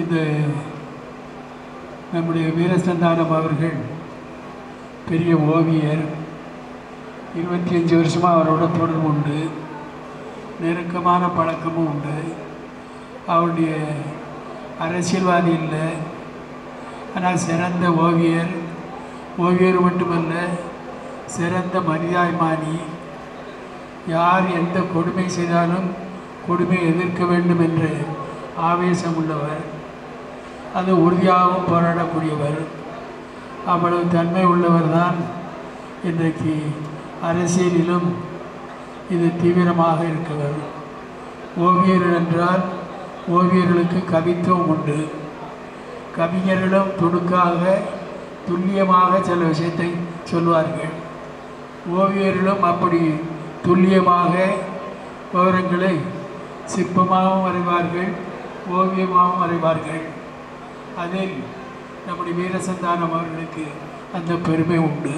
இந்த நம்முடைய வீரசந்தானம் அவர்கள் பெரிய ஓவியர் இருபத்தி அஞ்சு வருஷமாக அவரோட தொடர்பு உண்டு நெருக்கமான பழக்கமும் உண்டு. அவருடைய அரசியல்வாதி இல்லை ஆனால் சிறந்த ஓவியர். ஓவியர் மட்டுமல்ல சிறந்த மனிதாய்மானி யார் எந்த கொடுமை செய்தாலும் கொடுமையை எதிர்க்க வேண்டும் என்ற ஆவேசம் உள்ளவர். அது உறுதியாகவும் போராடக்கூடியவர். அவ்வளவு தன்மை உள்ளவர் தான் இன்றைக்கு அரசியலிலும் இது தீவிரமாக இருக்கிறது ஓவியர்கள் என்றால் ஓவியர்களுக்கு கவித்துவம் உண்டு. கவிஞர்களும் துணுக்காக துல்லியமாக சில விஷயத்தை சொல்வார்கள். ஓவியர்களும் அப்படி துல்லியமாக விவரங்களை சிற்பமாகவும் வரைவார்கள் ஓவியமாகவும் வரைவார்கள். அதில் நம்முடைய வீரசந்தானம் அவர்களுக்கு அந்த பெருமை உண்டு.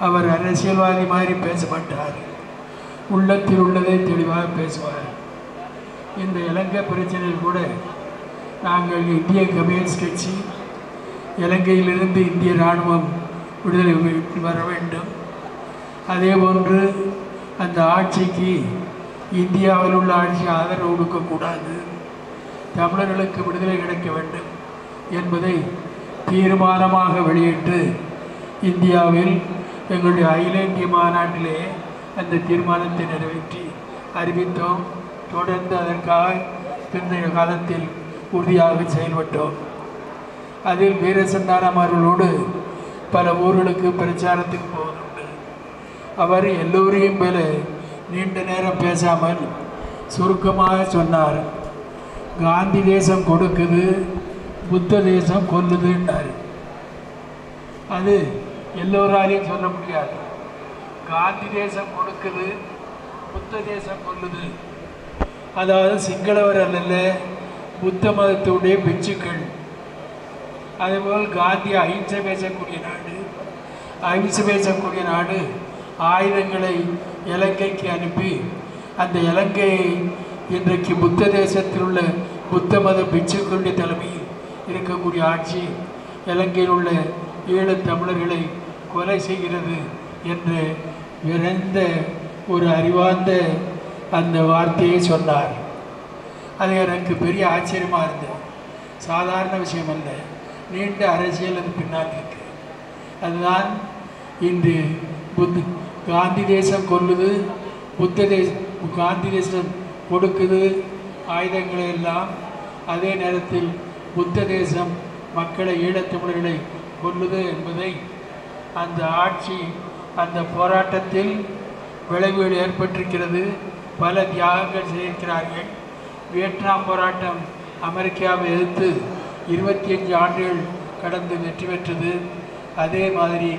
அவர் அரசியல்வாதி மாதிரி பேச மாட்டார் உள்ளத்தில் உள்ளதை தெளிவாக பேசுவார். இந்த இலங்கை பிரச்சனையில் கூட நாங்கள் இந்திய கம்யூனிஸ்ட் கட்சி இலங்கையிலிருந்து இந்திய இராணுவம் விடுதலை வர வேண்டும். அதே போன்று அந்த ஆட்சிக்கு இந்தியாவில் உள்ள ஆட்சி ஆதரவு கொடுக்கக்கூடாது. தமிழர்களுக்கு விடுதலை கிடைக்க வேண்டும். என்பதை தீர்மானமாக வெளியிட்டு இந்தியாவில் எங்களுடைய அகில இந்திய மாநாட்டிலே அந்த தீர்மானத்தை நிறைவேற்றி அறிவித்தோம். தொடர்ந்து அதற்காக பிந்தைய காலத்தில் உறுதியாக செயல்பட்டோம். அதில் வீரசந்தானம் அவர்களோடு பல ஊர்களுக்கு பிரச்சாரத்துக்கு போவதுண்டு. அவர் எல்லோரையும் போல நீண்ட நேரம் பேசாமல் சுருக்கமாக சொன்னார். காந்தி தேசம் கொடுக்குது புத்த தேசம் கொல்லுதுன்னார் அது எல்லோராலையும் சொல்ல முடியாது. காந்தி தேசம் கொடுக்குது புத்த தேசம் கொல்லுது. அதாவது சிங்களவர் அல்ல புத்த மதத்துடைய பிச்சுக்கள். அதேபோல் காந்தி அஹிம்சை பேசக்கூடிய நாடு அகிம்சை பேசக்கூடிய நாடு ஆயுதங்களை இலங்கைக்கு அனுப்பி அந்த இலங்கையை இன்றைக்கு புத்த தேசத்தில் உள்ள புத்த மத பிச்சுக்களுடைய தலைமையில் இருக்கக்கூடிய ஆட்சி இலங்கையில் உள்ள ஏழு தமிழர்களை கொலை செய்கிறது என்று விரைந்த ஒரு அறிவார்ந்த அந்த வார்த்தையை சொன்னார். அது எனக்கு பெரிய ஆச்சரியமாக இருந்தது. சாதாரண விஷயம் அல்ல. நீண்ட அரசியல் அது பின்னால் இருக்கு. அதுதான் இன்று புத்த காந்தி தேசம் கொல்லுது புத்த தேசம் காந்தி தேசம் கொடுக்குது ஆயுதங்களை எல்லாம் அதே நேரத்தில் புத்த தேசம் மக்களை ஈழத்தமிழர்களை கொள்ளுது என்பதை அந்த ஆட்சி அந்த போராட்டத்தில் விளைவுகள் ஏற்பட்டிருக்கிறது. பல தியாகங்கள் செய்திருக்கிறார்கள். வியட்நாம் போராட்டம் அமெரிக்காவை எதிர்த்து இருபத்தி அஞ்சு ஆண்டுகள் கடந்து வெற்றி பெற்றது. அதே மாதிரி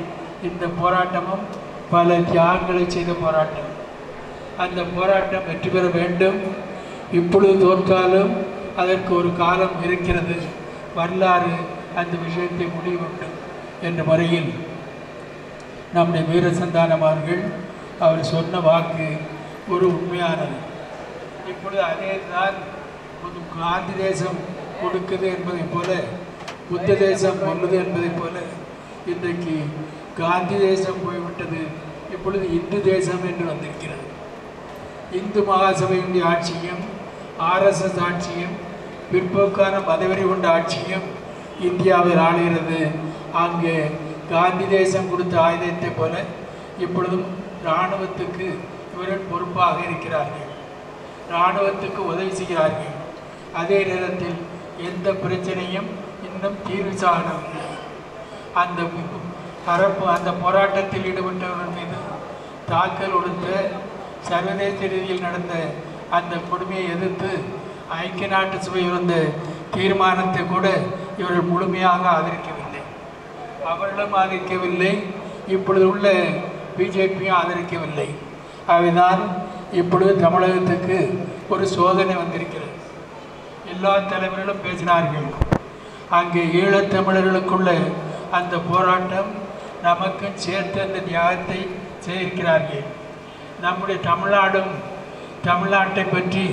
இந்த போராட்டமும் பல தியாகங்களை செய்த போராட்டம். அந்த போராட்டம் வெற்றி பெற வேண்டும். இப்பொழுது தோற்றாலும் அதற்கு ஒரு காலம் இருக்கிறது. வரலாறு அந்த விஷயத்தை முடிவுண்டும் என்ற முறையில் நம்முடைய வீரசந்தானமார்கள் அவர் சொன்ன வாக்கு ஒரு உண்மையானது. இப்பொழுது அதே தான் காந்தி தேசம் கொடுக்குது என்பதைப் போல புத்த தேசம் கொள்ளுது என்பதைப் போல இன்றைக்கு காந்தி தேசம் போய்விட்டது. இப்பொழுது இந்து தேசம் என்று வந்திருக்கிறது. இந்து மகாசபையினுடைய ஆட்சியும் ஆர்எஸ்எஸ் ஆட்சியும் பிற்போக்கான மதவெறி கொண்ட ஆட்சியும் இந்தியாவில் ஆளுகிறது. அங்கே காந்தி தேசம் கொடுத்த ஆயுதத்தை போல இப்பொழுதும் இராணுவத்துக்கு இவர்கள் பொறுப்பாக இருக்கிறார்கள். இராணுவத்துக்கு உதவி செய்கிறார்கள். அதே நேரத்தில் எந்த பிரச்சனையும் இன்னும் தீர்வு சாகவில்லை அந்த தரப்பு அந்த போராட்டத்தில் ஈடுபட்டவர்கள் மீது தாக்கல் கொடுத்த சர்வதேச ரீதியில் நடந்த அந்த கொடுமையை எதிர்த்து ஐக்கிய நாட்டு சபை வந்து தீர்மானத்தை கூட இவர்கள் முழுமையாக ஆதரிக்கவில்லை. அவர்களும் ஆதரிக்கவில்லை இப்பொழுது உள்ள பிஜேபியும் ஆதரிக்கவில்லை. ஆகவேதான் இப்பொழுது தமிழகத்துக்கு ஒரு சோதனை வந்திருக்கிறது. எல்லா தலைவர்களும் பேசினார்கள் அங்கே ஈழத்தமிழர்களுக்குள்ள அந்த போராட்டம் நமக்கு சேர்த்து அந்த தியாகத்தை செய்திருக்கிறார்கள். நம்முடைய தமிழ்நாடும் தமிழ்நாட்டை பற்றி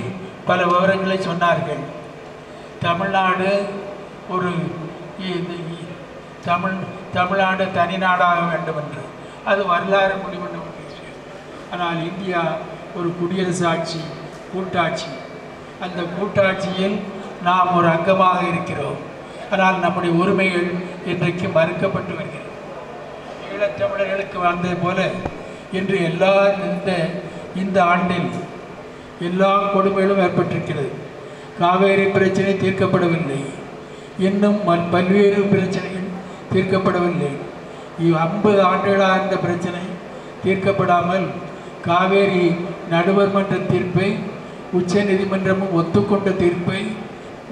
பல விவரங்களை சொன்னார்கள். தமிழ்நாடு ஒரு தமிழ் தமிழ்நாடு தனிநாடாக வேண்டும் என்று அது வரலாறு முடிவென்ற விஷயம் ஆனால் இந்தியா ஒரு குடியரசு ஆட்சி கூட்டாட்சி. அந்த கூட்டாட்சியில் நாம் ஒரு அங்கமாக இருக்கிறோம். ஆனால் நம்முடைய உரிமைகள் இன்றைக்கு மறுக்கப்பட்டு வருகிறது. ஈழத்தமிழர்களுக்கு வந்தது போல இன்று எல்லா இந்த இந்த ஆண்டில் எல்லா கொடுமைகளும் ஏற்பட்டிருக்கிறது. காவேரி பிரச்சனை தீர்க்கப்படவில்லை. இன்னும் பல்வேறு பிரச்சனைகள் தீர்க்கப்படவில்லை. ஐம்பது ஆண்டுகளாக இருந்த பிரச்சனை தீர்க்கப்படாமல் காவேரி நடுவர் மன்ற தீர்ப்பை உச்ச நீதிமன்றமும் ஒத்துக்கொண்ட தீர்ப்பை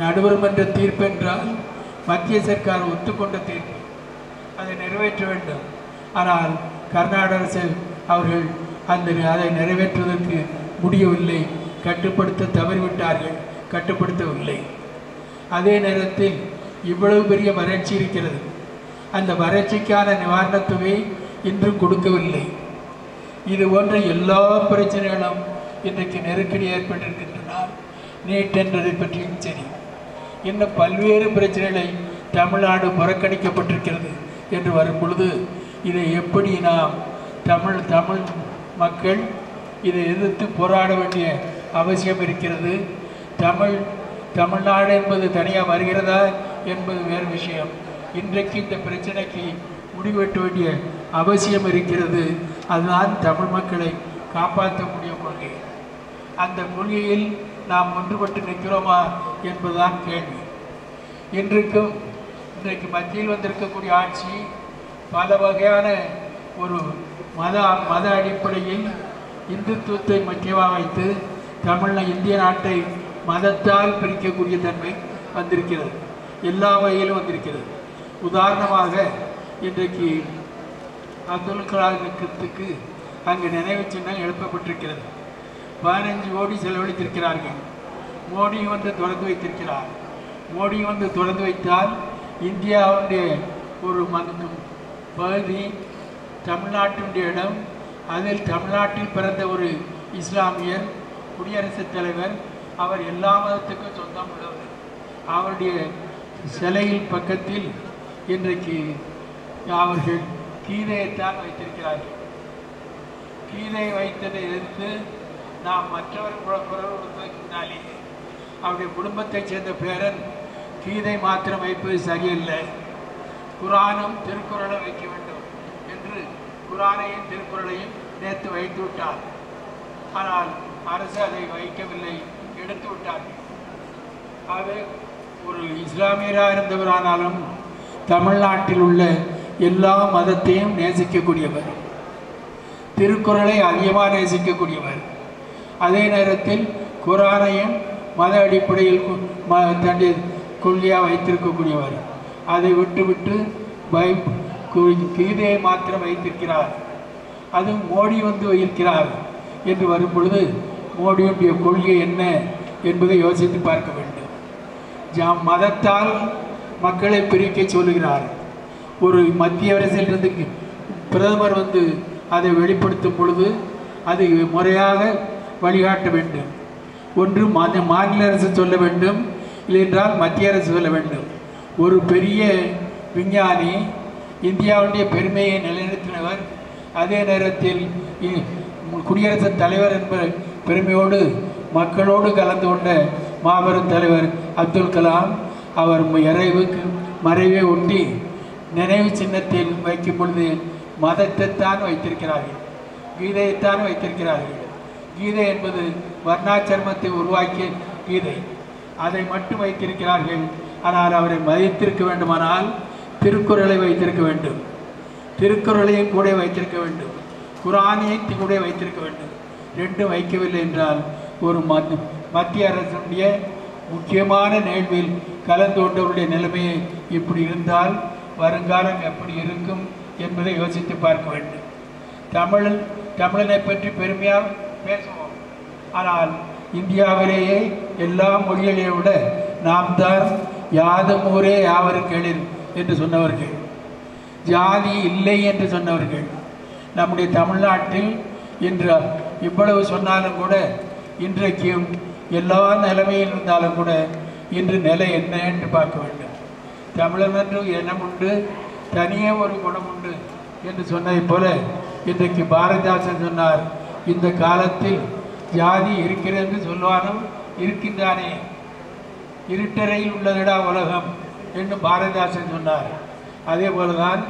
நடுவர் மன்ற தீர்ப்பு என்றால் மத்திய சர்க்கார் ஒத்துக்கொண்ட தீர்ப்பு. அதை நிறைவேற்ற வேண்டும். ஆனால் கர்நாடக அரசு அவர்கள் அந்த அதை நிறைவேற்றுவதற்கு முடியவில்லை. கட்டுப்படுத்த தவறிவிட்டார்கள். கட்டுப்படுத்தவில்லை. அதே நேரத்தில் இவ்வளவு பெரிய வறட்சி இருக்கிறது. அந்த வறட்சிக்கான நிவாரணத் தொகை இன்றும் கொடுக்கவில்லை. இது போன்ற எல்லா பிரச்சனைகளும் இன்றைக்கு நெருக்கடி ஏற்பட்டிருக்கின்றனால் நீட் என்றதை பற்றியும் சரி. இன்னும் பல்வேறு பிரச்சனைகளை தமிழ்நாடு புறக்கணிக்கப்பட்டிருக்கிறது என்று வரும் பொழுது இதை எப்படி நாம் தமிழ் தமிழ் மக்கள் இதை எதிர்த்து போராட வேண்டிய அவசியம் இருக்கிறது. தமிழ் தமிழ்நாடு என்பது தனியாக வருகிறதா என்பது வேறு விஷயம். இன்றைக்கு இந்த பிரச்சனைக்கு முடிவெட்ட வேண்டிய அவசியம் இருக்கிறது. அதுதான் தமிழ் மக்களை காப்பாற்றக்கூடிய கொள்கை. அந்த கொள்கையில் நாம் ஒன்றுபட்டு நிற்கிறோமா என்பதுதான் கேள்வி. இன்றைக்கும் இன்றைக்கு மத்தியில் வந்திருக்கக்கூடிய ஆட்சி பல வகையான ஒரு மத மத அடிப்படையில் இந்துத்துவத்தை முக்கியமாக வைத்து தமிழ்ல இந்திய நாட்டை மதத்தால் பிரிக்கக்கூடிய தன்மை வந்திருக்கிறது. எல்லா வகையிலும் வந்திருக்கிறது. உதாரணமாக இன்றைக்கு அப்துல் கலாமுக்கு அங்கு நினைவு சின்னம் எழுப்பப்பட்டிருக்கிறது. பதினஞ்சு கோடி செலவழித்திருக்கிறார்கள். மோடி வந்து திறந்து வைத்திருக்கிறார். மோடி வந்து திறந்து வைத்தால் இந்தியாவுடைய ஒரு மந்தம் பகுதி தமிழ்நாட்டினுடைய இடம் அதில் தமிழ்நாட்டில் பிறந்த ஒரு இஸ்லாமியர் குடியரசுத் தலைவர் அவர் எல்லா மதத்துக்கும் சொந்தம் உள்ளவர். அவருடைய சிலையில் பக்கத்தில் இன்றைக்கு அவர்கள் கீதையைத்தான் வைத்திருக்கிறார்கள். கீதை வைத்ததை எதிர்த்து நாம் மற்றவர் குரல் கொடுப்பதற்கு அவருடைய குடும்பத்தைச் சேர்ந்த பேரன் கீதை மாத்திரம் வைப்பது சரியில்லை. குரானும் திருக்குறளும் வைக்க வேண்டும். குரானையும் திருக்குறளையும் நேற்று வைத்து விட்டார். ஆனால் அரசு அதை வைக்கவில்லை எடுத்து விட்டார்கள் ஆகவே ஒரு இஸ்லாமியராக இருந்தவரானாலும் தமிழ்நாட்டில் உள்ள எல்லா மதத்தையும் நேசிக்கக்கூடியவர். திருக்குறளை அதிகமாக நேசிக்கக்கூடியவர். அதே நேரத்தில் குரானையும் மத அடிப்படையில் கு- தன்னுடைய கொள்கையாக வைத்திருக்கக்கூடியவர். அதை விட்டுவிட்டு பை கீதையை மாத்திரம் வைத்திருக்கிறார். அது மோடி வந்து வைக்கிறார் என்று வரும் பொழுது மோடியுடைய கொள்கை என்ன என்பதை யோசித்து பார்க்க வேண்டும். ஜா மதத்தால் மக்களை பிரிக்க சொல்லுகிறார். ஒரு மத்திய அரசிலிருந்து பிரதமர் வந்து அதை வெளிப்படுத்தும் பொழுது அது முறையாக வழிகாட்ட வேண்டும். ஒன்று மாநில மாநில அரசு சொல்ல வேண்டும் இல்லையென்றால் மத்திய அரசு சொல்ல வேண்டும். ஒரு பெரிய விஞ்ஞானி இந்தியாவுடைய பெருமையை நிலைநிறுத்தினவர். அதே நேரத்தில் குடியரசுத் தலைவர் என்ற பெருமையோடு மக்களோடு கலந்து கொண்ட மாபெரும் தலைவர் அப்துல் கலாம் அவர் இறைவுக்கு மறைவை ஒட்டி நினைவு சின்னத்தில் வைக்கும் பொழுது மதத்தைத்தான் வைத்திருக்கிறார்கள். கீதையைத்தான் வைத்திருக்கிறார்கள். கீதை என்பது வர்ணாச்சர்மத்தை உருவாக்கிய கீதை. அதை மட்டும் வைத்திருக்கிறார்கள். ஆனால் அவரை மதித்திருக்க வேண்டுமானால் திருக்குறளை வைத்திருக்க வேண்டும். திருக்குறளையும் கூட வைத்திருக்க வேண்டும். குரானையும் கூட வைத்திருக்க வேண்டும். ரெண்டும் வைக்கவில்லை என்றால் ஒரு மத்திய அரசுடைய முக்கியமான நிகழ்வில் கலந்து கொண்டவருடைய நிலைமையை இப்படி இருந்தால் வருங்காலம் எப்படி இருக்கும் என்பதை யோசித்து பார்க்க வேண்டும். தமிழ் தமிழனை பற்றி பெருமையாக பேசுவோம். ஆனால் இந்தியாவிலேயே எல்லா மொழிகளையும் விட நாம் தான் யாதும் ஊரே யாவரும் கேளிர் என்று சொன்னவர்கள். ஜாதி இல்லை என்று சொன்னவர்கள். நம்முடைய தமிழ்நாட்டில் இன்று இவ்வளவு சொன்னாலும் கூட இன்றைக்கும் எல்லா நிலைமையில் இருந்தாலும் கூட இன்று நிலை என்ன என்று பார்க்க வேண்டும். தமிழன் என்று இனம் உண்டு தனியே ஒரு குணம் உண்டு என்று சொன்னதைப் போல இன்றைக்கு பாரதிதாசன் சொன்னார் இந்த காலத்தில் ஜாதி இருக்கிறது என்று சொல்வானும் இருக்கின்றானே. இருட்டறையில் உள்ளதடா உலகம். என்று பாரதிதாசன் சொன்னார். அதே போலதான்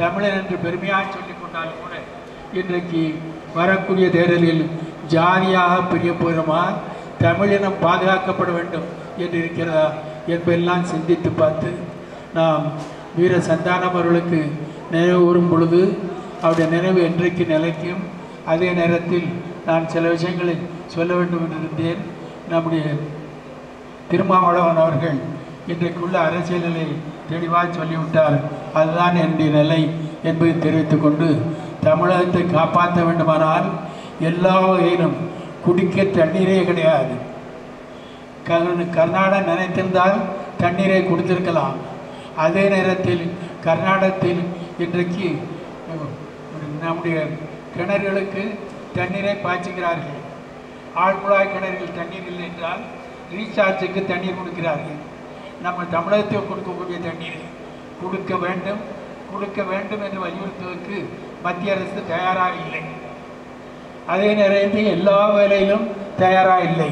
தமிழன் என்று பெருமையாக சொல்லிக் கொண்டாலும் கூட இன்றைக்கு வரக்கூடிய தேர்தலில் ஜாதியாக பிரிய போகிறோமா தமிழினம் பாதுகாக்கப்பட வேண்டும் என்று இருக்கிறதா என்பதெல்லாம் சிந்தித்து பார்த்து நாம் வீர சந்தானம் அவர்களுக்கு நினைவு கூறும் பொழுது அவருடைய நினைவு என்றைக்கு நிலைக்கும் அதே நேரத்தில் நான் சில விஷயங்களை சொல்ல வேண்டும் என்று இருந்தேன். நம்முடைய திருமாவளவன் அவர்கள் இன்றைக்குள்ள அரசியலில் தெளிவாக சொல்லிவிட்டார். அதுதான் என்னுடைய நிலை என்பதை தெரிவித்துக் கொண்டு தமிழகத்தை காப்பாற்ற வேண்டுமானால் எல்லா வகையிலும் குடிக்க தண்ணீரே கிடையாது. கர்நாடகம் கர்நாடகா நினைத்திருந்தால் தண்ணீரை கொடுத்திருக்கலாம். அதே நேரத்தில் கர்நாடகத்தில் இன்றைக்கு நம்முடைய கிணறுகளுக்கு தண்ணீரை பாய்ச்சுகிறார்கள். ஆழ்குழாய் கிணறுகள் தண்ணீர் இல்லை என்றால் ரீசார்ஜுக்கு தண்ணீர் கொடுக்கிறார்கள். நம்ம தமிழகத்தில் கொடுக்கக்கூடிய தண்ணீர் கொடுக்க வேண்டும் கொடுக்க வேண்டும் என்று வலியுறுத்துவதற்கு மத்திய அரசு தயாராக இல்லை. அதே நேரத்தில் எல்லா வேலையிலும் தயாராக இல்லை.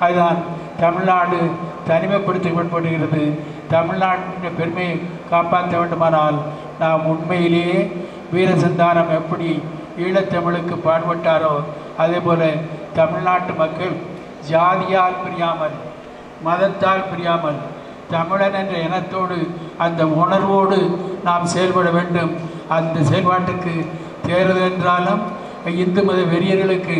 அதுதான் தமிழ்நாடு தனிமைப்படுத்தப்படுகிறது தமிழ்நாட்டின் பெருமையை காப்பாற்ற வேண்டுமானால் நாம் உண்மையிலேயே வீரசந்தானம் எப்படி ஈழத்தமிழுக்கு பாடுபட்டாரோ அதே போல் தமிழ்நாட்டு மக்கள் ஜாதியால் பிரியாமல் மதத்தால் பிரியாமல் தமிழன் என்ற இனத்தோடு அந்த உணர்வோடு நாம் செயல்பட வேண்டும். அந்த செயல்பாட்டுக்கு தேர்தல் என்றாலும் இந்து மத வெறியர்களுக்கு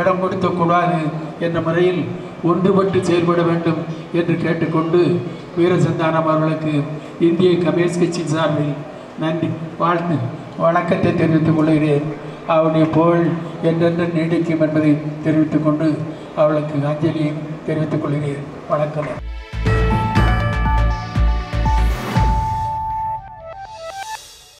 இடம் கொடுக்கக்கூடாது என்ற முறையில் ஒன்றுபட்டு செயல்பட வேண்டும் என்று கேட்டுக்கொண்டு வீரசந்தானம் அவர்களுக்கு இந்திய கம்யூனிஸ்ட் கட்சி சார்பில் நன்றி வாழ்த்து வணக்கத்தை தெரிவித்துக் கொள்கிறேன். அவருடைய புகழ் என்றென்று நீடிக்கும் என்பதை தெரிவித்துக் கொண்டு அவளுக்கு அஞ்சலியை தெரிவித்துக் கொள்கிறேன். வணக்கம்.